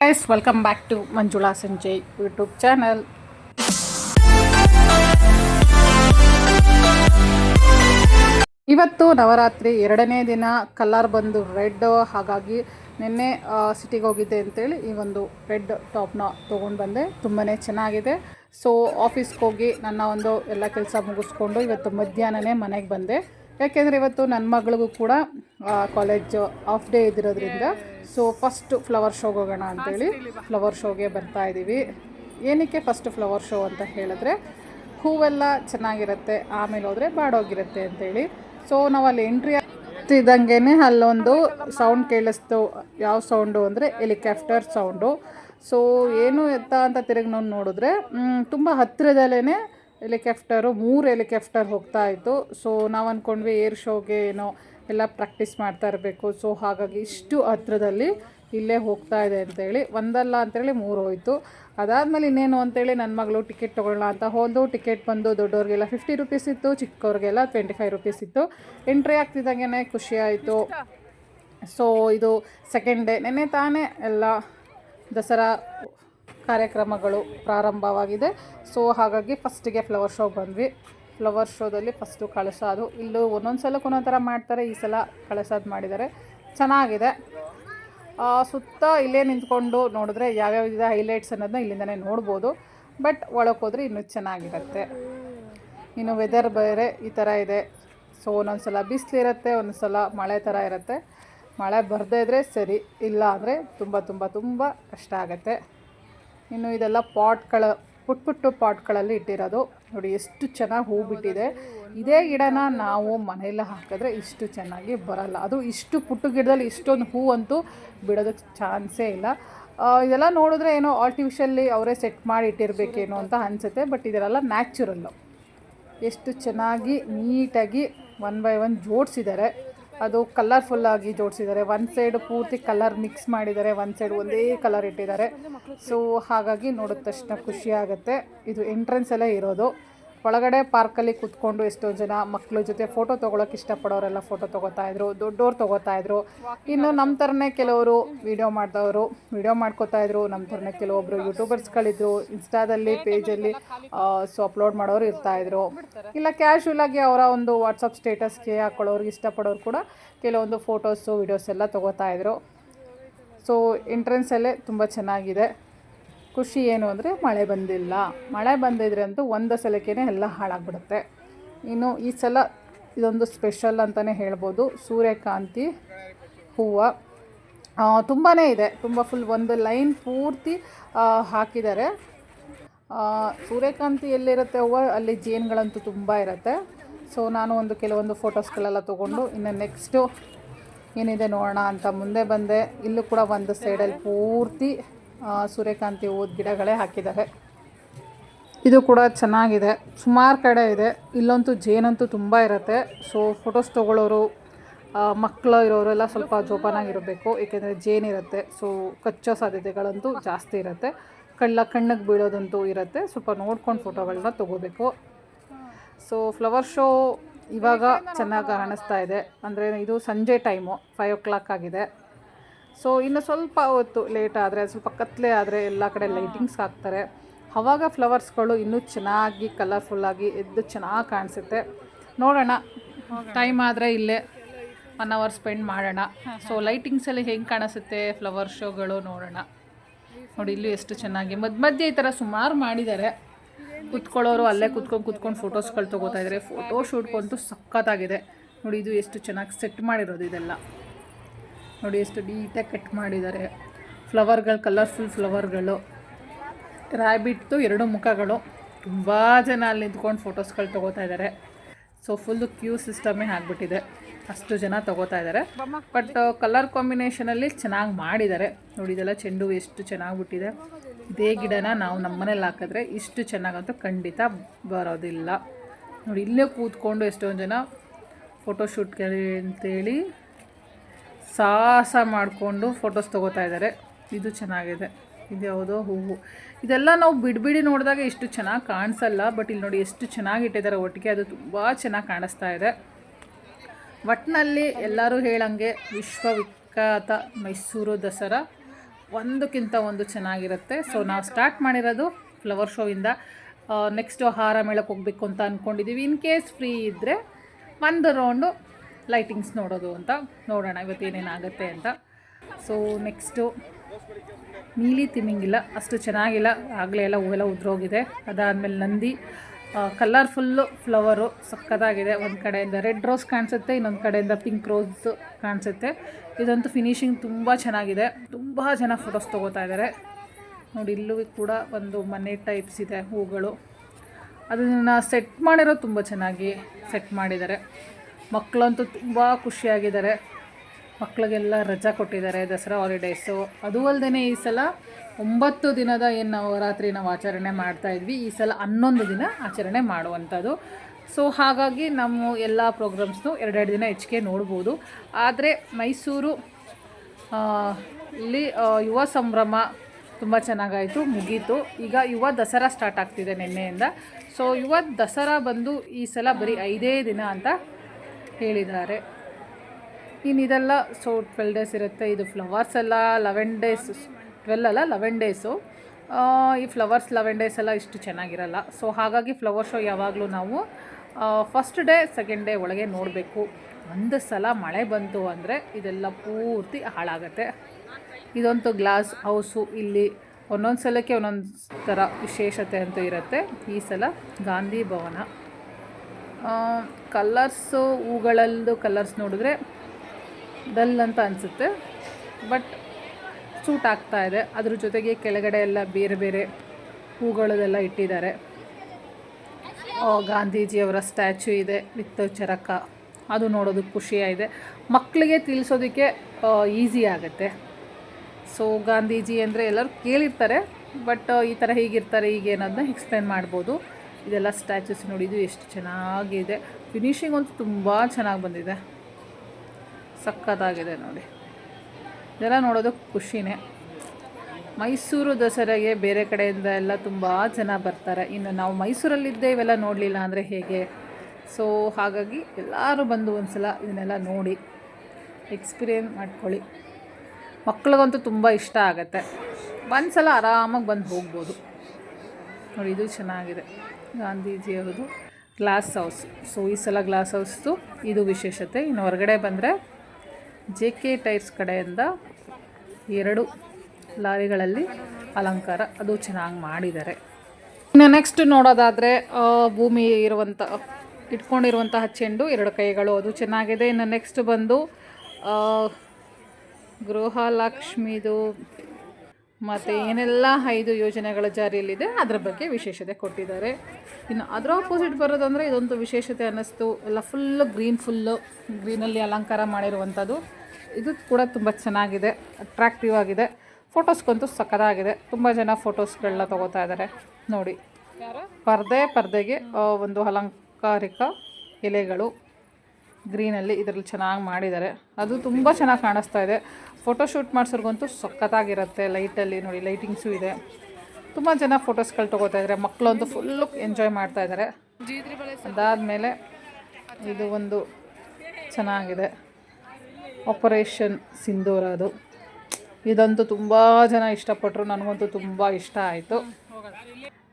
Guys welcome back to Manjula Sanjay YouTube channel ಇವತ್ತು ನವರಾತ್ರಿ ಎರಡನೇ ದಿನ ಕಲರ್ ಬಂದು ರೆಡ್, ಹಾಗಾಗಿ ನಿನ್ನೆ ಸಿಟಿಗೆ ಹೋಗಿದ್ದೆ ಅಂತೇಳಿ ಈ ಒಂದು ರೆಡ್ ಟಾಪ್ನ ತೊಗೊಂಡು ಬಂದೆ. ತುಂಬಾ ಚೆನ್ನಾಗಿದೆ. ಸೊ ಆಫೀಸ್ಗೆ ಹೋಗಿ ನನ್ನ ಒಂದು ಎಲ್ಲ ಕೆಲಸ ಮುಗಿಸ್ಕೊಂಡು ಇವತ್ತು ಮಧ್ಯಾಹ್ನನೇ ಮನೆಗೆ ಬಂದೆ. ಯಾಕೆಂದರೆ ಇವತ್ತು ನನ್ನ ಮಗಳಿಗೂ ಕೂಡ ಕಾಲೇಜ್ ಆಫ್ ಡೇ ಇದ್ದಿರೋದ್ರಿಂದ ಸೊ ಫಸ್ಟ್ ಫ್ಲವರ್ ಶೋಗೆ ಹೋಗೋಣ ಅಂತೇಳಿ ಫ್ಲವರ್ ಶೋಗೆ ಬರ್ತಾ ಇದ್ದೀವಿ ಏನಕ್ಕೆ ಫಸ್ಟ್ ಫ್ಲವರ್ ಶೋ ಅಂತ ಹೇಳಿದ್ರೆ ಹೂವೆಲ್ಲ ಚೆನ್ನಾಗಿರುತ್ತೆ ಆಮೇಲೆ ಹೋದರೆ ಬಾಡೋಗಿರುತ್ತೆ ಅಂತೇಳಿ. ಸೊ ನಾವು ಅಲ್ಲಿ ಎಂಟ್ರಿ ಆಗ್ತಿದ್ದಂಗೆ ಅಲ್ಲೊಂದು ಸೌಂಡ್ ಕೇಳಿಸ್ತು. ಯಾವ ಸೌಂಡು ಅಂದರೆ ಹೆಲಿಕಾಪ್ಟರ್ ಸೌಂಡು ಸೊ ಏನು ಎತ್ತ ಅಂತ ತಿರುಗಿ ನಾವು ನೋಡಿದ್ರೆ ತುಂಬ ಹತ್ತಿರದಲ್ಲೇ ಹೆಲಿಕಾಪ್ಟರು ಮೂರು ಹೆಲಿಕಾಪ್ಟರ್ ಹೋಗ್ತಾ ಇತ್ತು. ಸೊ ನಾವು ಅಂದ್ಕೊಂಡ್ವಿ ಏರ್ ಶೋಗೆ ಏನೋ ಎಲ್ಲ ಪ್ರಾಕ್ಟೀಸ್ ಮಾಡ್ತಾ ಇರಬೇಕು. ಸೊ ಹಾಗಾಗಿ ಇಷ್ಟು ಹತ್ರದಲ್ಲಿ ಇಲ್ಲೇ ಹೋಗ್ತಾ ಇದೆ ಅಂತೇಳಿ ಒಂದಲ್ಲ ಅಂತೇಳಿ ಮೂರು ಹೋಯಿತು. ಅದಾದಮೇಲೆ ಇನ್ನೇನು ಅಂತೇಳಿ ನನ್ನ ಮಗಳು ಟಿಕೆಟ್ ತೊಗೊಳ್ಳೋಣ ಅಂತ ಹೋದು ಟಿಕೆಟ್ ಬಂದು ದೊಡ್ಡವ್ರಿಗೆಲ್ಲ ಫಿಫ್ಟಿ ರುಪೀಸ್ ಇತ್ತು, ಚಿಕ್ಕವ್ರಿಗೆಲ್ಲ ಟ್ವೆಂಟಿ ಫೈವ್ ರುಪೀಸ್ ಇತ್ತು. ಎಂಟ್ರಿ ಆಗ್ತಿದ್ದಂಗೆ ಖುಷಿ ಆಯಿತು. ಸೊ ಇದು ಸೆಕೆಂಡ್ ಡೇ ನೆನ್ನೆ ತಾನೇ ಎಲ್ಲ ದಸರಾ ಕಾರ್ಯಕ್ರಮಗಳು ಪ್ರಾರಂಭವಾಗಿದೆ. ಸೊ ಹಾಗಾಗಿ ಫಸ್ಟಿಗೆ ಫ್ಲವರ್ ಶೋ ಬಂದ್ವಿ. ಫ್ಲವರ್ ಶೋದಲ್ಲಿ ಫಸ್ಟು ಕಳಸ. ಅದು ಇಲ್ಲೂ ಒಂದೊಂದು ಸಲಕ್ಕೆ ಒಂದೊಂದು ಥರ ಮಾಡ್ತಾರೆ, ಈ ಸಲ ಕಳಸದ್ದು ಮಾಡಿದ್ದಾರೆ. ಚೆನ್ನಾಗಿದೆ. ಸುತ್ತ ಇಲ್ಲೇ ನಿಂತ್ಕೊಂಡು ನೋಡಿದ್ರೆ ಯಾವ್ಯಾವ ಇದೆ ಹೈಲೈಟ್ಸ್ ಅನ್ನೋದನ್ನ ಇಲ್ಲಿಂದನೇ ನೋಡ್ಬೋದು. ಬಟ್ ಒಳಗೆ ಹೋದ್ರೆ ಇನ್ನೂ ಚೆನ್ನಾಗಿರುತ್ತೆ. ಇನ್ನು ವೆದರ್ ಬೇರೆ ಈ ಥರ ಇದೆ. ಸೊ ಒಂದೊಂದು ಸಲ ಬಿಸಿಲಿರುತ್ತೆ ಒಂದೊಂದು ಸಲ ಮಳೆ ಥರ ಇರುತ್ತೆ. ಮಳೆ ಬರದೇ ಇದ್ದರೆ ಸರಿ, ಇಲ್ಲ ಅಂದರೆ ತುಂಬ ತುಂಬ ತುಂಬ ಕಷ್ಟ ಆಗುತ್ತೆ. ಇನ್ನು ಇದೆಲ್ಲ ಪಾಟ್ಗಳ ಪುಟ್ ಪುಟ್ಟು ಪಾಟ್ಗಳಲ್ಲಿ ಇಟ್ಟಿರೋದು. ನೋಡಿ, ಎಷ್ಟು ಚೆನ್ನಾಗಿ ಹೂ ಬಿಟ್ಟಿದೆ ಇದೇ ಗಿಡನ ನಾವು ಮನೆಯಲ್ಲ ಹಾಕಿದ್ರೆ ಇಷ್ಟು ಚೆನ್ನಾಗಿ ಬರಲ್ಲ. ಅದು ಇಷ್ಟು ಪುಟ್ಟು ಗಿಡದಲ್ಲಿ ಇಷ್ಟೊಂದು ಹೂ ಅಂತೂ ಬಿಡೋದಕ್ಕೆ ಚಾನ್ಸೇ ಇಲ್ಲ. ಇದೆಲ್ಲ ನೋಡಿದ್ರೆ ಏನೋ ಆರ್ಟಿಫಿಷಿಯಲ್ಲಿ ಅವರೇ ಸೆಟ್ ಮಾಡಿ ಇಟ್ಟಿರಬೇಕೇನೋ ಅಂತ ಅನಿಸುತ್ತೆ ಬಟ್ ಇದೆಲ್ಲ ನ್ಯಾಚುರಲ್ಲು ಎಷ್ಟು ಚೆನ್ನಾಗಿ ನೀಟಾಗಿ ಒನ್ ಬೈ ಒನ್ ಜೋಡಿಸಿದ್ದಾರೆ. ಅದು ಕಲರ್ಫುಲ್ಲಾಗಿ ಜೋಡಿಸಿದ್ದಾರೆ. ಒನ್ ಸೈಡ್ ಪೂರ್ತಿ ಕಲರ್ ಮಿಕ್ಸ್ ಮಾಡಿದ್ದಾರೆ. ಒನ್ ಸೈಡ್ ಒಂದೇ ಕಲರ್ ಇಟ್ಟಿದ್ದಾರೆ. ಸೊ ಹಾಗಾಗಿ ನೋಡಿದ ತಕ್ಷಣ ಖುಷಿ ಆಗುತ್ತೆ. ಇದು ಎಂಟ್ರೆನ್ಸ್ ಎಲ್ಲ ಇರೋದು. ಒಳಗಡೆ ಪಾರ್ಕಲ್ಲಿ ಕೂತ್ಕೊಂಡು ಎಷ್ಟೋ ಜನ ಮಕ್ಕಳ ಜೊತೆ ಫೋಟೋ ತೊಗೊಳಕ್ಕೆ ಇಷ್ಟಪಡೋರೆಲ್ಲ ಫೋಟೋ ತೊಗೋತಾ ಇದ್ರು ದೊಡ್ಡವ್ರು ತೊಗೋತಾ ಇದ್ರು. ಇನ್ನು ನಮ್ಮ ಥರನೇ ಕೆಲವರು ವೀಡಿಯೋ ಮಾಡಿದವರು, ವೀಡಿಯೋ ಮಾಡ್ಕೋತಾ ಇದ್ರು. ನಮ್ಮ ಥರನೇ ಕೆಲವೊಬ್ರು ಯೂಟ್ಯೂಬರ್ಸ್ಗಳಿದ್ರು, ಇನ್ಸ್ಟಾದಲ್ಲಿ ಪೇಜಲ್ಲಿ ಸೊ ಅಪ್ಲೋಡ್ ಮಾಡೋರು ಇರ್ತಾ ಇದ್ರು. ಇಲ್ಲ, ಕ್ಯಾಶುವಲ್ ಆಗಿ ಅವರ ಒಂದು ವಾಟ್ಸಪ್ ಸ್ಟೇಟಸ್ಗೆ ಹಾಕೊಳ್ಳೋರಿಗೆ ಇಷ್ಟಪಡೋರು ಕೂಡ ಕೆಲವೊಂದು ಫೋಟೋಸು ವೀಡಿಯೋಸ್ ಎಲ್ಲ ತೊಗೋತಾ ಇದ್ರು. ಸೊ, ಎಂಟ್ರೆನ್ಸಲ್ಲೇ ತುಂಬ ಚೆನ್ನಾಗಿದೆ. ಖುಷಿ ಏನು ಅಂದರೆ ಮಳೆ ಬಂದಿಲ್ಲ. ಮಳೆ ಬಂದಿದ್ರೆ ಅಂತೂ ಒಂದು ಸಲಕ್ಕೇ ಎಲ್ಲ ಹಾಳಾಗ್ಬಿಡುತ್ತೆ. ಇನ್ನು ಈ ಸಲ ಇದೊಂದು ಸ್ಪೆಷಲ್ ಅಂತಲೇ ಹೇಳ್ಬೋದು. ಸೂರ್ಯಕಾಂತಿ ಹೂವು. ತುಂಬಾ ಇದೆ. ತುಂಬ ಫುಲ್ ಒಂದು ಲೈನ್ ಪೂರ್ತಿ ಹಾಕಿದ್ದಾರೆ. ಸೂರ್ಯಕಾಂತಿ ಎಲ್ಲಿರುತ್ತೆ ಹೂವು ಅಲ್ಲಿ ಜೇನುಗಳಂತೂ ತುಂಬ ಇರುತ್ತೆ. ಸೊ ನಾನು ಒಂದು ಕೆಲವೊಂದು ಫೋಟೋಸ್ಗಳೆಲ್ಲ ತೊಗೊಂಡು ಇನ್ನು ನೆಕ್ಸ್ಟು ಏನಿದೆ ನೋಡೋಣ ಅಂತ ಮುಂದೆ ಬಂದೆ. ಇಲ್ಲೂ ಕೂಡ ಒಂದು ಸೈಡಲ್ಲಿ ಪೂರ್ತಿ ಸೂರ್ಯಕಾಂತಿ ಹೂವು ಗಿಡಗಳೇ ಹಾಕಿದ್ದಾರೆ. ಇದು ಕೂಡ ಚೆನ್ನಾಗಿದೆ. ಸುಮಾರು ಕಡೆ ಇದೆ. ಇಲ್ಲಂತೂ ಜೇನಂತೂ ತುಂಬ ಇರುತ್ತೆ. ಸೊ ಫೋಟೋಸ್ ತೊಗೊಳ್ಳೋರು ಮಕ್ಕಳು ಇರೋರೆಲ್ಲ ಸ್ವಲ್ಪ ಜೋಪಾನಾಗಿರಬೇಕು. ಏಕೆಂದರೆ ಜೇನಿರುತ್ತೆ ಸೊ ಕಚ್ಚೋ ಸಾಧ್ಯತೆಗಳಂತೂ ಜಾಸ್ತಿ ಇರುತ್ತೆ. ಕಳ್ಳ ಕಣ್ಣಿಗೆ ಬೀಳೋದಂತೂ ಇರುತ್ತೆ. ಸ್ವಲ್ಪ ನೋಡ್ಕೊಂಡು ಫೋಟೋಗಳನ್ನ ತೊಗೋಬೇಕು. ಸೊ ಫ್ಲವರ್ ಶೋ ಇವಾಗ ಚೆನ್ನಾಗಿ ಕಾಣಿಸ್ತಾ ಇದೆ. ಅಂದರೆ ಇದು ಸಂಜೆ ಟೈಮು ಫೈವ್ ಓ ಕ್ಲಾಕ್ ಆಗಿದೆ. ಸೊ ಇನ್ನು ಸ್ವಲ್ಪ ಹೊತ್ತು ಲೇಟ್ ಆದರೆ ಸ್ವಲ್ಪ ಕತ್ಲೆ ಆದರೆ ಎಲ್ಲ ಕಡೆ ಲೈಟಿಂಗ್ಸ್ ಹಾಕ್ತಾರೆ. ಆವಾಗ ಫ್ಲವರ್ಸ್ಗಳು ಇನ್ನೂ ಚೆನ್ನಾಗಿ ಕಲರ್ಫುಲ್ಲಾಗಿ ಎದ್ದು ಚೆನ್ನಾಗಿ ಕಾಣಿಸುತ್ತೆ. ನೋಡೋಣ. ಟೈಮ್ ಆದರೆ ಇಲ್ಲೇ ಒನ್ ಅವರ್ ಸ್ಪೆಂಡ್ ಮಾಡೋಣ. ಸೊ ಲೈಟಿಂಗ್ಸಲ್ಲಿ ಹೆಂಗೆ ಕಾಣಿಸುತ್ತೆ ಫ್ಲವರ್ ಶೋಗಳು ನೋಡೋಣ. ನೋಡಿ ಇಲ್ಲೂ ಎಷ್ಟು ಚೆನ್ನಾಗಿ ಮಧ್ಯ ಮಧ್ಯೆ ಈ ಥರ ಸುಮಾರು ಮಾಡಿದ್ದಾರೆ. ಕುತ್ಕೊಳ್ಳೋರು ಅಲ್ಲೇ ಕುತ್ಕೊಂಡು ಕುತ್ಕೊಂಡು ಫೋಟೋಸ್ಗಳು ತೊಗೋತಾ ಇದ್ದಾರೆ ಫೋಟೋ ಶೂಟ್ಗಂತೂ ಸಖತ್ತಾಗಿದೆ. ನೋಡಿ ಇದು ಎಷ್ಟು ಚೆನ್ನಾಗಿ ಸೆಟ್ ಮಾಡಿರೋದು ಇದೆಲ್ಲ. ನೋಡಿ ಎಷ್ಟು ನೀಟಾಗಿ ಕಟ್ ಮಾಡಿದ್ದಾರೆ. ಫ್ಲವರ್ಗಳು, ಕಲರ್ಫುಲ್ ಫ್ಲವರ್ಗಳು. ರ್ಯಾಬಿಟ್ದು ಎರಡು ಮುಖಗಳು. ತುಂಬ ಜನ ಅಲ್ಲಿ ನಿಂತ್ಕೊಂಡು ಫೋಟೋಸ್ಗಳು ತೊಗೋತಾ ಇದ್ದಾರೆ. ಸೊ, ಫುಲ್ಲು ಕ್ಯೂ ಸಿಸ್ಟಮೇ ಆಗಿಬಿಟ್ಟಿದೆ. ಅಷ್ಟು ಜನ ತೊಗೋತಾ ಇದ್ದಾರೆ. ಬಟ್ ಕಲರ್ ಕಾಂಬಿನೇಷನಲ್ಲಿ ಚೆನ್ನಾಗಿ ಮಾಡಿದ್ದಾರೆ. ನೋಡಿ, ಇದೆಲ್ಲ ಚೆಂಡು ಎಷ್ಟು ಚೆನ್ನಾಗಿ ಬಿಟ್ಟಿದೆ. ಇದೇ ಗಿಡನ ನಾವು ನಮ್ಮ ಮನೇಲಿ ಹಾಕಿದ್ರೆ ಇಷ್ಟು ಚೆನ್ನಾಗಂತೂ ಖಂಡಿತ ಬರೋದಿಲ್ಲ. ನೋಡಿ, ಇಲ್ಲೇ ಕೂತ್ಕೊಂಡು ಎಷ್ಟೊಂದು ಜನ ಫೋಟೋಶೂಟ್ಗೆ ಅಂತೇಳಿ ಸಾಹಸ ಮಾಡಿಕೊಂಡು ಫೋಟೋಸ್ ತೊಗೋತಾ ಇದ್ದಾರೆ. ಇದು ಚೆನ್ನಾಗಿದೆ. ಇದು ಯಾವುದೋ ಹೂವು. ಇದೆಲ್ಲ ನಾವು ಬಿಡ್ಬಿಡಿ ನೋಡಿದಾಗ ಇಷ್ಟು ಚೆನ್ನಾಗಿ ಕಾಣಿಸಲ್ಲ ಬಟ್ ಇಲ್ಲಿ ನೋಡಿ ಎಷ್ಟು ಚೆನ್ನಾಗಿ ಇಟ್ಟಿದ್ದಾರೆ ಒಟ್ಟಿಗೆ. ಅದು ತುಂಬ ಚೆನ್ನಾಗಿ ಕಾಣಿಸ್ತಾ ಇದೆ. ಒಟ್ಟಿನಲ್ಲಿ ಎಲ್ಲರೂ ಹೇಳಂಗೆ ವಿಶ್ವವಿಖ್ಯಾತ ಮೈಸೂರು ದಸರಾ ಒಂದಕ್ಕಿಂತ ಒಂದು ಚೆನ್ನಾಗಿರುತ್ತೆ. ಸೊ ನಾವು ಸ್ಟಾರ್ಟ್ ಮಾಡಿರೋದು ಫ್ಲವರ್ ಶೋವಿಂದ ನೆಕ್ಸ್ಟು ಹಾರ ಮೇಳಕ್ಕೆ ಹೋಗ್ಬೇಕು ಅಂತ ಅಂದ್ಕೊಂಡಿದ್ದೀವಿ ಇನ್ ಕೇಸ್ ಫ್ರೀ ಇದ್ದರೆ ಒಂದು ರೌಂಡು ಲೈಟಿಂಗ್ಸ್ ನೋಡೋದು ಅಂತ ನೋಡೋಣ, ಇವತ್ತು ಏನೇನಾಗುತ್ತೆ ಅಂತ. ಸೊ ನೆಕ್ಸ್ಟು ನೀಲಿ ತಿಮ್ಮಿಂಗಿಲ್ಲ ಅಷ್ಟು ಚೆನ್ನಾಗಿಲ್ಲ. ಆಗಲೇ ಎಲ್ಲ ಹೂವೆಲ್ಲ ಉದುರೋಗಿದೆ. ಅದಾದಮೇಲೆ ನಂದಿ ಕಲರ್ಫುಲ್ಲು ಫ್ಲವರು ಸಕ್ಕತ್ತಾಗಿದೆ. ಒಂದು ಕಡೆಯಿಂದ ರೆಡ್ ರೋಸ್ ಕಾಣಿಸುತ್ತೆ, ಇನ್ನೊಂದು ಕಡೆಯಿಂದ ಪಿಂಕ್ ರೋಸ್ ಕಾಣಿಸುತ್ತೆ. ಇದಂತೂ ಫಿನಿಶಿಂಗ್ ತುಂಬ ಚೆನ್ನಾಗಿದೆ. ತುಂಬ ಜನ ಫೋಟೋಸ್ ತೊಗೋತಾ ಇದ್ದಾರೆ ನೋಡಿ, ಇಲ್ಲೂ ಕೂಡ ಒಂದು ಮನೆ ಟೈಪ್ಸ್ ಇದೆ ಹೂಗಳು. ಅದನ್ನು ಸೆಟ್ ಮಾಡಿರೋ ತುಂಬ ಚೆನ್ನಾಗಿ ಸೆಟ್ ಮಾಡಿದ್ದಾರೆ. ಮಕ್ಕಳಂತೂ ತುಂಬ ಖುಷಿಯಾಗಿದ್ದಾರೆ. ಮಕ್ಕಳಿಗೆಲ್ಲ ರಜಾ ಕೊಟ್ಟಿದ್ದಾರೆ ದಸರಾ ಹಾಲಿಡೇಸು ಅದು ಅಲ್ಲದೆ ಈ ಸಲ ಒಂಬತ್ತು ದಿನದ ಏನು ನವರಾತ್ರಿ ನಾವು ಆಚರಣೆ ಮಾಡ್ತಾ ಇದ್ವಿ. ಈ ಸಲ ಹನ್ನೊಂದು ದಿನ ಆಚರಣೆ ಮಾಡುವಂಥದ್ದು. ಸೊ ಹಾಗಾಗಿ ನಮ್ಮ ಎಲ್ಲ ಪ್ರೋಗ್ರಾಮ್ಸ್ನು ಎರಡೆರಡು ದಿನ ಹೆಚ್ಚಿಗೆ ನೋಡ್ಬೋದು. ಆದರೆ ಮೈಸೂರು ಇಲ್ಲಿ ಯುವ ಸಂಭ್ರಮ ತುಂಬ ಚೆನ್ನಾಗಾಯಿತು, ಮುಗೀತು. ಈಗ ಯುವ ದಸರಾ ಸ್ಟಾರ್ಟ್ ಆಗ್ತಿದೆ ನಿನ್ನೆಯಿಂದ. ಸೊ ಯುವ ದಸರಾ ಬಂದು ಈ ಸಲ ಬರೀ ಐದೇ ದಿನ ಅಂತ ಹೇಳಿದ್ದಾರೆ. ಇನ್ನು ಇದೆಲ್ಲ ಸೊ ಟ್ವೆಲ್ ಡೇಸ್ ಇರುತ್ತೆ. ಇದು ಫ್ಲವರ್ಸ್ ಎಲ್ಲ ಲೆವೆನ್ ಡೇಸ್ ಟ್ವೆಲ್ ಅಲ್ಲ ಲೆವೆನ್ ಡೇಸು ಈ ಫ್ಲವರ್ಸ್ ಲೆವೆನ್ ಡೇಸ್ ಎಲ್ಲ ಇಷ್ಟು ಚೆನ್ನಾಗಿರಲ್ಲ. ಸೊ ಹಾಗಾಗಿ ಫ್ಲವರ್ ಶೋ ಯಾವಾಗಲೂ ನಾವು ಫಸ್ಟ್ ಡೇ ಸೆಕೆಂಡ್ ಡೇ ಒಳಗೆ ನೋಡಬೇಕು. ಒಂದು ಸಲ ಮಳೆ ಬಂತು ಅಂದರೆ ಇದೆಲ್ಲ ಪೂರ್ತಿ ಹಾಳಾಗತ್ತೆ. ಇದೊಂದು ಗ್ಲಾಸ್ ಹೌಸು ಇಲ್ಲಿ ಒಂದೊಂದು ಸಲಕ್ಕೆ ಒಂದೊಂದು ಥರ ವಿಶೇಷತೆ ಅಂತೂ ಇರುತ್ತೆ. ಈ ಸಲ ಗಾಂಧಿ ಭವನ. ಕಲರ್ಸು ಹೂಗಳಲ್ಲದು ಕಲರ್ಸ್ ನೋಡಿದ್ರೆ ಡಲ್ ಅಂತ ಅನಿಸುತ್ತೆ. ಬಟ್ ಸೂಟ್ ಆಗ್ತಾ ಇದೆ. ಅದ್ರ ಜೊತೆಗೆ ಕೆಳಗಡೆ ಎಲ್ಲ ಬೇರೆ ಬೇರೆ ಹೂಗಳದೆಲ್ಲ ಇಟ್ಟಿದ್ದಾರೆ. ಗಾಂಧೀಜಿಯವರ ಸ್ಟ್ಯಾಚ್ಯೂ ಇದೆ ವಿತ್ ಚರಕ. ಅದು ನೋಡೋದಕ್ಕೆ ಖುಷಿಯಾಗಿದೆ. ಮಕ್ಕಳಿಗೆ ತಿಳಿಸೋದಕ್ಕೆ ಈಸಿ ಆಗುತ್ತೆ. ಸೊ ಗಾಂಧೀಜಿ ಅಂದರೆ ಎಲ್ಲರೂ ಕೇಳಿರ್ತಾರೆ ಬಟ್ ಈ ಥರ ಹೀಗಿರ್ತಾರೆ, ಹೀಗೆ ಅನ್ನೋದನ್ನ ಎಕ್ಸ್ಪ್ಲೇನ್ ಮಾಡ್ಬೋದು. ಇದೆಲ್ಲ ಸ್ಟ್ಯಾಚುಸ್ ನೋಡಿದ್ದು ಎಷ್ಟು ಚೆನ್ನಾಗಿದೆ. ಫಿನಿಶಿಂಗ್ ಅಂತೂ ತುಂಬ ಚೆನ್ನಾಗಿ ಬಂದಿದೆ. ಸಖತ್ತಾಗಿದೆ ನೋಡಿ. ಇದೆಲ್ಲ ನೋಡೋದಕ್ಕೆ ಖುಷಿನೇ. ಮೈಸೂರು ದಸರಾಗೆ ಬೇರೆ ಕಡೆಯಿಂದ ಎಲ್ಲ ತುಂಬ ಜನ ಬರ್ತಾರೆ. ಇನ್ನು ನಾವು ಮೈಸೂರಲ್ಲಿದ್ದೇ ಇವೆಲ್ಲ ನೋಡಲಿಲ್ಲ ಅಂದರೆ ಹೇಗೆ? ಸೊ ಹಾಗಾಗಿ ಎಲ್ಲರೂ ಬಂದು ಒಂದು ಸಲ ಇದನ್ನೆಲ್ಲ ನೋಡಿ ಎಕ್ಸ್ಪೀರಿಯನ್ಸ್ ಮಾಡ್ಕೊಳ್ಳಿ. ಮಕ್ಳಿಗಂತೂ ತುಂಬ ಇಷ್ಟ ಆಗುತ್ತೆ. ಒಂದು ಸಲ ಆರಾಮಾಗಿ ಬಂದು ಹೋಗ್ಬೋದು. ನೋಡಿ, ಇದು ಚೆನ್ನಾಗಿದೆ. ಗಾಂಧೀಜಿಯವ್ರದ್ದು ಗ್ಲಾಸ್ ಹೌಸ್. ಸೊ, ಈ ಸಲ ಗ್ಲಾಸ್ ಹೌಸ್ದು ಇದು ವಿಶೇಷತೆ. ಇನ್ನು ಹೊರಗಡೆ ಬಂದರೆ ಜೆ ಕೆ ಟೈರ್ಸ್ ಕಡೆಯಿಂದ ಎರಡು ಲಾರಿಗಳಲ್ಲಿ ಅಲಂಕಾರ. ಅದು ಚೆನ್ನಾಗಿ ಮಾಡಿದ್ದಾರೆ. ಇನ್ನು ನೆಕ್ಸ್ಟ್ ನೋಡೋದಾದರೆ ಭೂಮಿ ಇರುವಂಥ ಇಟ್ಕೊಂಡಿರುವಂತಹ ಚೆಂಡು, ಎರಡು ಕೈಗಳು, ಅದು ಚೆನ್ನಾಗಿದೆ. ಇನ್ನು ನೆಕ್ಸ್ಟ್ ಬಂದು ಗೃಹಲಕ್ಷ್ಮಿದು ಮತ್ತು ಏನೆಲ್ಲ ಐದು ಯೋಜನೆಗಳ ಜಾರಿಯಲ್ಲಿದೆ, ಅದರ ಬಗ್ಗೆ ವಿಶೇಷತೆ ಕೊಟ್ಟಿದ್ದಾರೆ. ಇನ್ನು ಅದರ ಆಪೋಸಿಟ್ ಬರೋದಂದರೆ ಇದೊಂದು ವಿಶೇಷತೆ ಅನ್ನಿಸ್ತು. ಎಲ್ಲ ಫುಲ್ಲು ಗ್ರೀನ್ ಫುಲ್ಲು ಗ್ರೀನಲ್ಲಿ ಅಲಂಕಾರ ಮಾಡಿರುವಂಥದ್ದು. ಇದು ಕೂಡ ತುಂಬ ಚೆನ್ನಾಗಿದೆ ಅಟ್ರಾಕ್ಟಿವ್ ಆಗಿದೆ. ಫೋಟೋಸ್ಗಂತೂ ಸಖತ್ತಾಗಿದೆ. ತುಂಬ ಜನ ಫೋಟೋಸ್ಗಳನ್ನ ತಗೋತಾ ಇದ್ದಾರೆ ನೋಡಿ. ಪರ್ದೆ, ಪರ್ದೆಗೆ ಒಂದು ಅಲಂಕಾರಿಕ ಎಲೆಗಳು. ಗ್ರೀನಲ್ಲಿ ಇದರಲ್ಲಿ ಚೆನ್ನಾಗಿ ಮಾಡಿದ್ದಾರೆ. ಅದು ತುಂಬ ಚೆನ್ನಾಗಿ ಕಾಣಿಸ್ತಾ ಇದೆ. ಫೋಟೋ ಶೂಟ್ ಮಾಡ್ಸೋರ್ಗಂತೂ ಸಖತ್ತಾಗಿರುತ್ತೆ, ಲೈಟಲ್ಲಿ ನೋಡಿ, ಲೈಟಿಂಗ್ಸು ಇದೆ. ತುಂಬ ಜನ ಫೋಟೋಸ್ಗಳು ತೊಗೋತಾ ಇದ್ದಾರೆ ಮಕ್ಕಳಂತೂ ಫುಲ್ಲು ಎಂಜಾಯ್ ಮಾಡ್ತಾ ಇದ್ದಾರೆ ಅದಾದಮೇಲೆ ಇದು ಒಂದು ಚೆನ್ನಾಗಿದೆ. ಆಪರೇಷನ್ ಸಿಂಧೂರ ಅದು. ಇದಂತೂ ತುಂಬ ಜನ ಇಷ್ಟಪಟ್ಟರು ನನಗಂತೂ ತುಂಬ ಇಷ್ಟ ಆಯಿತು.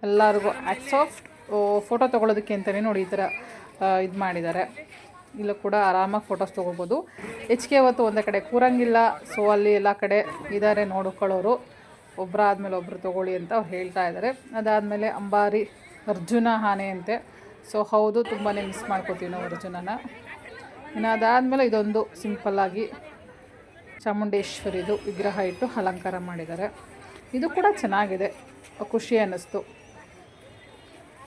ಎಲ್ಲರಿಗೂ ಸಾಫ್ಟ್ ಫೋಟೋ ತೊಗೊಳೋದಕ್ಕೆ ಅಂತಲೇ ನೋಡಿ ಈ ಥರ ಇದು ಮಾಡಿದ್ದಾರೆ. ಇಲ್ಲೂ ಕೂಡ ಆರಾಮಾಗಿ ಫೋಟೋಸ್ ತೊಗೋಬೋದು. ಹೆಚ್ಚಿಗೆ ಹೊತ್ತು ಒಂದೇ ಕಡೆ ಕೂರಂಗಿಲ್ಲ ಸೊ ಅಲ್ಲಿ ಎಲ್ಲ ಕಡೆ ಇದ್ದಾರೆ ನೋಡ್ಕೊಳ್ಳೋರು. ಒಬ್ಬರಾದ್ಮೇಲೆ ಒಬ್ಬರು ತೊಗೊಳ್ಳಿ ಅಂತ ಅವ್ರು ಹೇಳ್ತಾ ಇದ್ದಾರೆ ಅದಾದಮೇಲೆ ಅಂಬಾರಿ, ಅರ್ಜುನ ಆನೆ ಅಂತೆ ಸೊ ಹೌದು ತುಂಬಾ ಮಿಸ್ ಮಾಡ್ಕೋತೀವಿ ನಾವು ಅರ್ಜುನನ. ಇನ್ನು ಅದಾದಮೇಲೆ ಇದೊಂದು ಸಿಂಪಲ್ಲಾಗಿ ಚಾಮುಂಡೇಶ್ವರಿದು ವಿಗ್ರಹ ಇಟ್ಟು ಅಲಂಕಾರ ಮಾಡಿದ್ದಾರೆ. ಇದು ಕೂಡ ಚೆನ್ನಾಗಿದೆ, ಖುಷಿ ಅನ್ನಿಸ್ತು.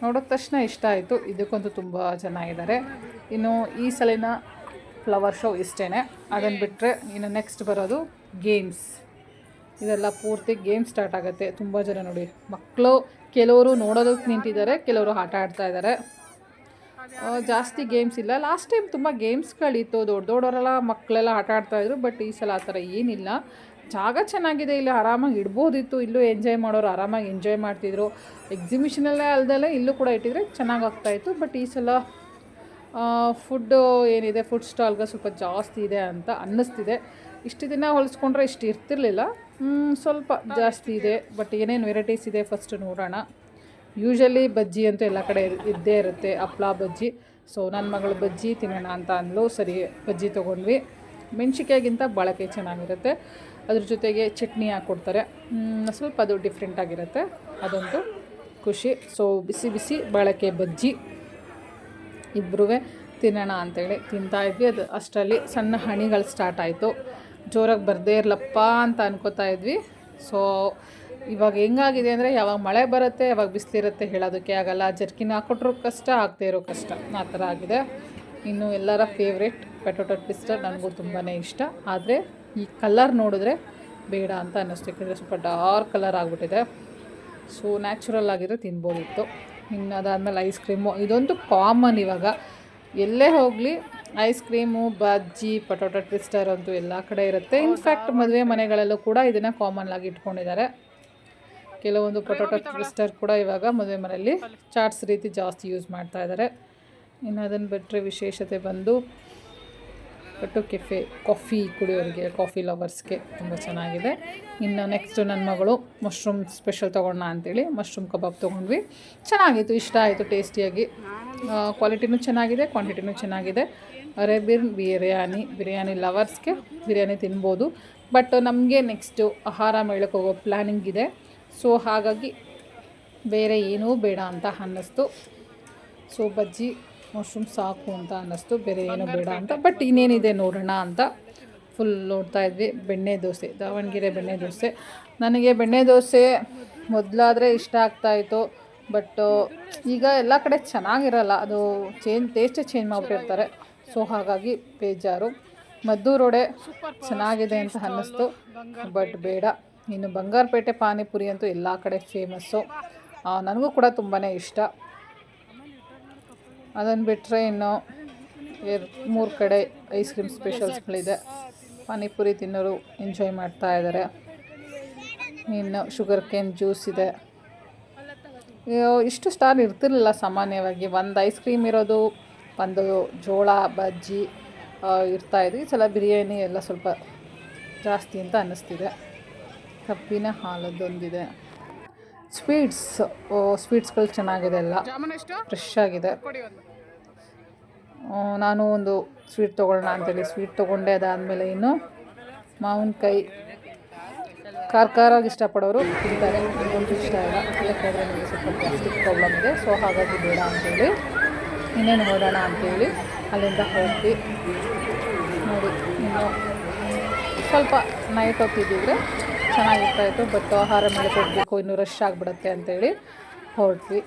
ನೋಡಿದ ತಕ್ಷಣ ಇಷ್ಟ ಆಯಿತು. ಇದಕ್ಕಂತೂ ತುಂಬ ಜನ ಇದ್ದಾರೆ ಇನ್ನು ಈ ಸಲಿನ ಫ್ಲವರ್ ಶೋ ಇಷ್ಟೇ ಅದನ್ನು ಬಿಟ್ಟರೆ ಇನ್ನು ನೆಕ್ಸ್ಟ್ ಬರೋದು ಗೇಮ್ಸ್ ಇದೆಲ್ಲ ಪೂರ್ತಿ ಗೇಮ್ ಸ್ಟಾರ್ಟ್ ಆಗುತ್ತೆ. ತುಂಬ ಜನ ನೋಡಿ. ಮಕ್ಕಳು ಕೆಲವರು ನೋಡೋದಕ್ಕೆ ನಿಂತಿದ್ದಾರೆ ಕೆಲವರು ಆಟ ಆಡ್ತಾ ಇದ್ದಾರೆ ಜಾಸ್ತಿ ಗೇಮ್ಸ್ ಇಲ್ಲ. ಲಾಸ್ಟ್ ಟೈಮ್ ತುಂಬ ಗೇಮ್ಸ್ಗಳಿತ್ತು ದೊಡ್ಡ ದೊಡ್ಡವರೆಲ್ಲ ಮಕ್ಕಳೆಲ್ಲ ಆಟ ಆಡ್ತಾಯಿದ್ರು ಬಟ್ ಈ ಸಲ ಆ ಥರ ಏನಿಲ್ಲ. ಜಾಗ ಚೆನ್ನಾಗಿದೆ, ಇಲ್ಲಿ ಆರಾಮಾಗಿ ಇಡ್ಬೋದಿತ್ತು, ಇಲ್ಲೂ ಎಂಜಾಯ್ ಮಾಡೋರು ಆರಾಮಾಗಿ ಎಂಜಾಯ್ ಮಾಡ್ತಿದ್ರು. ಎಕ್ಸಿಬಿಷನಲ್ಲೇ ಅಲ್ದಲ್ಲೇ ಇಲ್ಲೂ ಕೂಡ ಇಟ್ಟಿದ್ರೆ ಚೆನ್ನಾಗಿ ಆಗ್ತಾಯಿತ್ತು ಬಟ್ ಈ ಸಲ ಫುಡ್ಡು ಏನಿದೆ ಫುಡ್ ಸ್ಟಾಲ್ಗೆ ಸ್ವಲ್ಪ ಜಾಸ್ತಿ ಇದೆ ಅಂತ ಅನ್ನಿಸ್ತಿದೆ. ಇಷ್ಟು ದಿನ ಹೊಲಿಸ್ಕೊಂಡ್ರೆ ಇಷ್ಟು ಇರ್ತಿರ್ಲಿಲ್ಲ. ಸ್ವಲ್ಪ ಜಾಸ್ತಿ ಇದೆ ಬಟ್ ಏನೇನು ವೆರೈಟೀಸ್ ಇದೆ ಫಸ್ಟ್ ನೋಡೋಣ. ಯೂಶಲಿ ಬಜ್ಜಿ ಅಂತೂ ಎಲ್ಲ ಕಡೆ ಇದ್ದೇ ಇರುತ್ತೆ, ಹಪ್ಳ ಬಜ್ಜಿ. ಸೊ ನನ್ನ ಮಗಳು ಬಜ್ಜಿ ತಿನ್ನೋಣ ಅಂತ ಅಂದ್ಲು, ಸರಿ, ಬಜ್ಜಿ ತೊಗೊಂಡ್ವಿ. ಮೆಣ್ಸಿಕಾಯಿಗಿಂತ ಬಳಕೆ ಚೆನ್ನಾಗಿರುತ್ತೆ. ಅದ್ರ ಜೊತೆಗೆ ಚಟ್ನಿ ಹಾಕ್ಕೊಡ್ತಾರೆ. ಸ್ವಲ್ಪ ಅದು ಡಿಫ್ರೆಂಟಾಗಿರುತ್ತೆ ಅದೊಂದು ಖುಷಿ. ಸೊ ಬಿಸಿ ಬಿಸಿ ಬಳಕೆ ಬಜ್ಜಿ ಇಬ್ಬರೂ ತಿನ್ನೋಣ ಅಂತೇಳಿ ತಿಂತಾ ಇದ್ವಿ. ಅದು ಅಷ್ಟರಲ್ಲಿ ಸಣ್ಣ ಹಣಿಗಳು ಸ್ಟಾರ್ಟ್ ಆಯಿತು. ಜೋರಾಗಿ ಬರದೇ ಇರಲಪ್ಪ ಅಂತ ಅನ್ಕೋತಾ ಇದ್ವಿ. ಸೊ ಇವಾಗ ಹೆಂಗಾಗಿದೆ ಅಂದರೆ ಯಾವಾಗ ಮಳೆ ಬರುತ್ತೆ, ಯಾವಾಗ ಬಿಸಿಲಿರುತ್ತೆ ಹೇಳೋದಕ್ಕೆ ಆಗಲ್ಲ. ಜರ್ಕಿನ ಹಾಕ್ಕೊಟ್ರೂ ಕಷ್ಟ, ಆಗದೇ ಇರೋ ಕಷ್ಟ. ಆ ಥರ ಆಗಿದೆ. ಇನ್ನು ಎಲ್ಲರ ಫೇವ್ರೆಟ್ ಪೆಟೊಟೊ ಟ್ವಿಸ್ಟರ್ ನನಗೂ ತುಂಬಾ ಇಷ್ಟ. ಆದರೆ ಈ ಕಲರ್ ನೋಡಿದ್ರೆ ಬೇಡ ಅಂತ ಅನ್ನಿಸ್ತು. ಯಾಕಂದರೆ ಸ್ವಲ್ಪ ಡಾರ್ಕ್ ಕಲರ್ ಆಗಿಬಿಟ್ಟಿದೆ. ಸೊ ನ್ಯಾಚುರಲ್ ಆಗಿದ್ರೆ ತಿನ್ಬೋದಿತ್ತು. ಇನ್ನು ಅದಾದಮೇಲೆ ಐಸ್ ಕ್ರೀಮು. ಇದೊಂದು ಕಾಮನ್ ಇವಾಗ. ಎಲ್ಲೇ ಹೋಗಲಿ ಐಸ್ ಕ್ರೀಮು ಬಜ್ಜಿ ಪಟೋಟೊ ಟ್ವಿಸ್ಟರ್ ಅಂತೂ ಎಲ್ಲ ಕಡೆ ಇರುತ್ತೆ. ಇನ್ಫ್ಯಾಕ್ಟ್ ಮದುವೆ ಮನೆಗಳಲ್ಲೂ ಕೂಡ ಇದನ್ನು ಕಾಮನ್ ಆಗಿ ಇಟ್ಕೊಂಡಿದ್ದಾರೆ. ಕೆಲವೊಂದು ಪೊಟೊಟೊ ಟ್ವಿಸ್ಟರ್ ಕೂಡ ಇವಾಗ ಮದುವೆ ಮನೆಯಲ್ಲಿ ಚಾಟ್ಸ್ ರೀತಿ ಜಾಸ್ತಿ ಯೂಸ್ ಮಾಡ್ತಾ ಇದ್ದಾರೆ. ಇನ್ನು ಅದನ್ನು ಬಿಟ್ಟರೆ ವಿಶೇಷತೆ ಬಂದು ಬಟ್ಟು ಕೆಫೆ, ಕಾಫಿ ಕುಡಿಯೋರಿಗೆ, ಕಾಫಿ ಲವರ್ಸ್ಗೆ ತುಂಬ ಚೆನ್ನಾಗಿದೆ. ಇನ್ನು ನೆಕ್ಸ್ಟು ನನ್ನ ಮಗಳು ಮಶ್ರೂಮ್ ಸ್ಪೆಷಲ್ ತೊಗೊಳ್ಳೋಣ ಅಂತೇಳಿ ಮಶ್ರೂಮ್ ಕಬಾಬ್ ತೊಗೊಂಡ್ವಿ. ಚೆನ್ನಾಗಿತ್ತು, ಇಷ್ಟ ಆಯಿತು ಟೇಸ್ಟಿಯಾಗಿ ಕ್ವಾಲಿಟಿನೂ ಚೆನ್ನಾಗಿದೆ ಕ್ವಾಂಟಿಟಿನೂ ಚೆನ್ನಾಗಿದೆ. ಅರೇಬಿಯನ್ ಬಿರಿಯಾನಿ ಬಿರಿಯಾನಿ ಲವರ್ಸ್ಗೆ ಬಿರಿಯಾನಿ ತಿನ್ಬೋದು. ಬಟ್ ನಮಗೆ ನೆಕ್ಸ್ಟು ಆಹಾರ ಮೇಳಕ್ಕೆ ಹೋಗೋ ಪ್ಲ್ಯಾನಿಂಗ್ ಇದೆ. ಸೊ ಹಾಗಾಗಿ ಬೇರೆ ಏನೂ ಬೇಡ ಅಂತ ಅನ್ನಿಸ್ತು. ಸೊ ಬಜ್ಜಿ ಮಶ್ರೂಮ್ ಸಾಕು ಅಂತ ಅನ್ನಿಸ್ತು. ಬೇರೆ ಏನೂ ಬೇಡ ಅಂತ. ಬಟ್ ಇನ್ನೇನಿದೆ ನೋಡೋಣ ಅಂತ ಫುಲ್ ನೋಡ್ತಾ ಇದ್ವಿ. ಬೆಣ್ಣೆ ದೋಸೆ ದಾವಣಗೆರೆ ಬೆಣ್ಣೆ ದೋಸೆ. ನನಗೆ ಬೆಣ್ಣೆ ದೋಸೆ ಮೊದಲಾದರೆ ಇಷ್ಟ ಆಗ್ತಾಯಿತ್ತು ಬಟ್ ಈಗ ಎಲ್ಲ ಕಡೆ ಚೆನ್ನಾಗಿರಲ್ಲ. ಅದು ಚೇಂಜ್ ಟೇಸ್ಟೇ ಚೇಂಜ್ ಮಾಡಿಬಿಟ್ಟಿರ್ತಾರೆ. ಸೊ ಹಾಗಾಗಿ ಬೇಜಾರು. ಮದ್ದೂರೊಡೆ ಚೆನ್ನಾಗಿದೆ ಅಂತ ಅನ್ನಿಸ್ತು. ಬಟ್ ಬೇಡ. ಇನ್ನು ಬಂಗಾರಪೇಟೆ ಪಾನಿಪುರಿ ಅಂತೂ ಎಲ್ಲ ಕಡೆ ಫೇಮಸ್ಸು ನನಗೂ ಕೂಡ ತುಂಬಾ ಇಷ್ಟ. ಅದನ್ನು ಬಿಟ್ಟರೆ ಇನ್ನು ಎರ್ ಮೂರು ಕಡೆ ಐಸ್ ಕ್ರೀಮ್ ಸ್ಪೆಷಲ್ಸ್ಗಳಿದೆ. ಪಾನಿಪುರಿ ತಿನ್ನೋರು ಎಂಜಾಯ್ ಮಾಡ್ತಾ ಇದ್ದಾರೆ ಇನ್ನು ಶುಗರ್ ಕೇನ್ ಜ್ಯೂಸ್ ಇದೆ. ಇಷ್ಟು ಸ್ಟಾರ್ ಇರ್ತಿರಲಿಲ್ಲ ಸಾಮಾನ್ಯವಾಗಿ. ಒಂದು ಐಸ್ ಕ್ರೀಮ್ ಇರೋದು, ಒಂದು ಜೋಳ, ಬಜ್ಜಿ ಇರ್ತಾ ಇರ್ತಾಯಿದ್ವು ಈ ಸಲ ಬಿರಿಯಾನಿ ಎಲ್ಲ ಸ್ವಲ್ಪ ಜಾಸ್ತಿ ಅಂತ ಅನ್ನಿಸ್ತಿದೆ ಕಬ್ಬಿನ ಹಾಲದ್ದೊಂದಿದೆ ಸ್ವೀಟ್ಸ್ ಸ್ವೀಟ್ಸ್ಗಳು ಚೆನ್ನಾಗಿದೆ ಎಲ್ಲ. ಫ್ರೆಶ್ ಆಗಿದೆ. ನಾನು ಒಂದು ಸ್ವೀಟ್ ತೊಗೊಳ್ಳೋಣ ಅಂತೇಳಿ. ಸ್ವೀಟ್ ತೊಗೊಂಡೆ ಅದಾದಮೇಲೆ ಇನ್ನು ಮಾವಿನಕಾಯಿ. ಖಾರ ಖಾರಾಗಿ ಇಷ್ಟಪಡೋರು ತಿಂತಾರೆ. ನನಗಂತೂ ಇಷ್ಟ ಇಲ್ಲ ಯಾಕೆಂದರೆ ನನಗೆ ಸ್ವಲ್ಪ ಗ್ಯಾಸ್ಟ್ರಿಕ್ ಪ್ರಾಬ್ಲಮ್ ಇದೆ. ಸೊ ಹಾಗಾಗಿ ಬೇಡ ಅಂತೇಳಿ. ಇನ್ನೇನು ನೋಡೋಣ ಅಂತೇಳಿ. ಅಲ್ಲಿಂದ ಹೋಗಿ ನೋಡಿ. ಇನ್ನು ಸ್ವಲ್ಪ ನೈಟ್ ಹೊತ್ತಿದ್ದಿದ್ರೆ ಚೆನ್ನಾಗಿರ್ತಾಯಿತ್ತು ಬಟ್ ಆಹಾರ ಮೇಲೆ ಕೊಡಬೇಕು ಇನ್ನು ರಶ್ ಆಗಿಬಿಡತ್ತೆ ಅಂತೇಳಿ ಹೊರಟ್ವಿ.